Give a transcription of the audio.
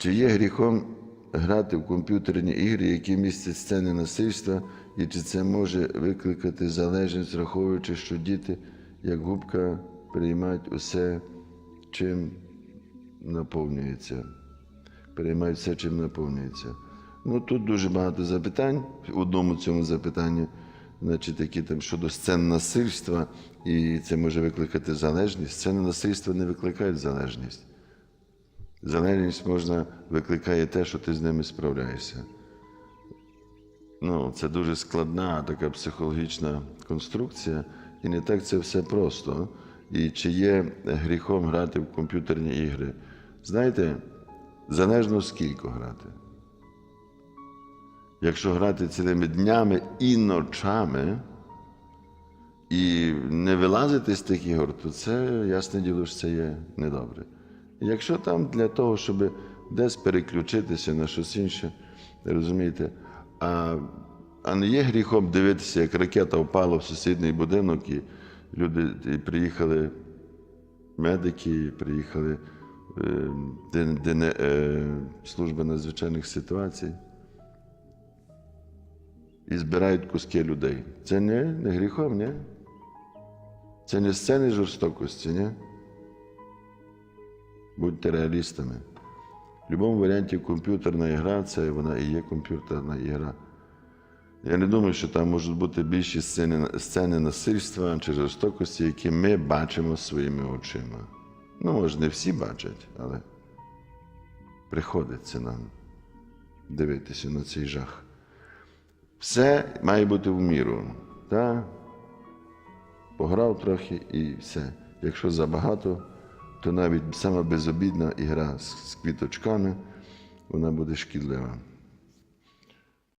Чи є гріхом грати в комп'ютерні ігри, які містять сцени насильства, і чи це може викликати залежність, враховуючи, що діти, як губка, приймають усе, чим наповнюється. Приймають все, чим наповнюється. Ну тут дуже багато запитань. В одному цьому запитанні, значить, які там щодо сцен насильства, і це може викликати залежність. Сцени насильства не викликають залежність. Залежність можна викликає те, що ти з ними справляєшся. Ну, це дуже складна така психологічна конструкція, і не так це все просто. І чи є гріхом грати в комп'ютерні ігри? Знаєте, залежно скільки грати. Якщо грати цілими днями і ночами, і не вилазити з тих ігор, то це ясне діло, що це є недобре. Якщо там для того, щоб десь переключитися на щось інше, розумієте, а, а не є гріхом дивитися, як ракета впала в сусідній будинок, і люди і приїхали медики, і приїхали е, де, де е, служба надзвичайних ситуацій і збирають куски людей. Це не, не гріхом, ні? Це не сцени жорстокості, ні? Будьте реалістами. В будь-якому варіанті комп'ютерна ігра це вона і є комп'ютерна ігра. Я не думаю, що там можуть бути більші сцени, сцени насильства чи жорстокості, які ми бачимо своїми очима. Ну, може, не всі бачать, але приходиться нам дивитися на цей жах. Все має бути в міру. Та? Пограв трохи і все. Якщо забагато, то навіть сама безобідна ігра з квіточками, вона буде шкідлива.